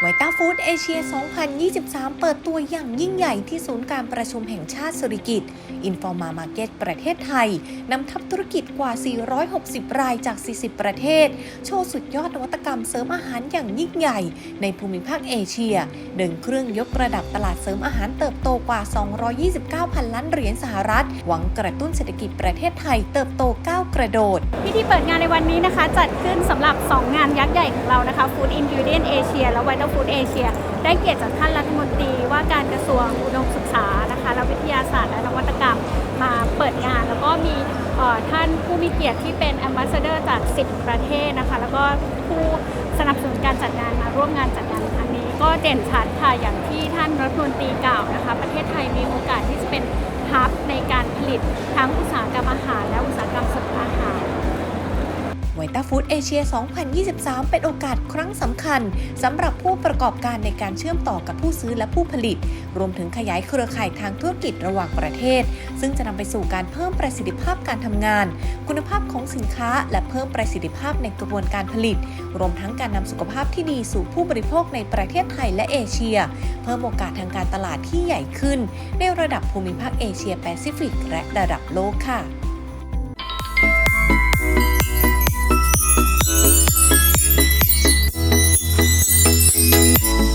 ไวต้าฟู้ดเอเชีย 2023 เปิดตัวอย่างยิ่งใหญ่ที่ศูนย์การประชุมแห่งชาติสุริกิตอินฟอร์มามาร์เก็ตประเทศไทย นำทัพธุรกิจกว่า 460 รายจาก 40 ประเทศ โชว์สุดยอดนวัตกรรมเสริมอาหารอย่างยิ่งใหญ่ ในภูมิภาคเอเชีย เดินเครื่องยกระดับตลาดเสริมอาหารเติบโตกว่า 229พันล้านเหรียญสหรัฐ หวังกระตุ้นเศรษฐกิจประเทศไทยเติบโตก้าวกระโดด พิธีเปิดงานในวันนี้นะคะ จัดขึ้นสำหรับ 2 งานยักษ์ใหญ่ของเรานะคะ Food Ingredient Asia และ Vital Food Asia ได้เกียรติจากท่านรัฐมนตรีว่าการกระทรวงอุดมศึกษานะคะและวิทยาศาสตร์และนวัตกรรมมาเปิดงาน แล้วก็มีท่านผู้มีเกียรติที่เป็น Ambassador จาก 10 ประเทศนะคะแล้วก็ผู้สนับสนุนการจัดงานมาร่วมงานจัดงานครั้งนี้ก็เด่นชัดค่ะอย่างที่ท่านรัฐมนตรีกล่าวนะคะ ประเทศไทยมีโอกาสที่จะเป็นฮับในการผลิตทั้งอุตสาหกรรมอาหารและอุตสาหกรรมสริมอาหารไวต้าฟู้ดเอเชีย 2023 เป็นโอกาสครั้งสำคัญสำหรับผู้ประกอบการในการเชื่อมต่อกับผู้ซื้อและผู้ผลิต รวมถึงขยายเครือข่ายทางธุรกิจระหว่างประเทศ ซึ่งจะนำไปสู่การเพิ่มประสิทธิภาพการทำงาน คุณภาพของสินค้า และเพิ่มประสิทธิภาพในกระบวนการผลิต รวมทั้งการนำสุขภาพที่ดีสู่ผู้บริโภคในประเทศไทยและเอเชีย เพิ่มโอกาสทางการตลาดที่ใหญ่ขึ้น ในระดับภูมิภาคเอเชียแปซิฟิกและระดับโลกค่ะ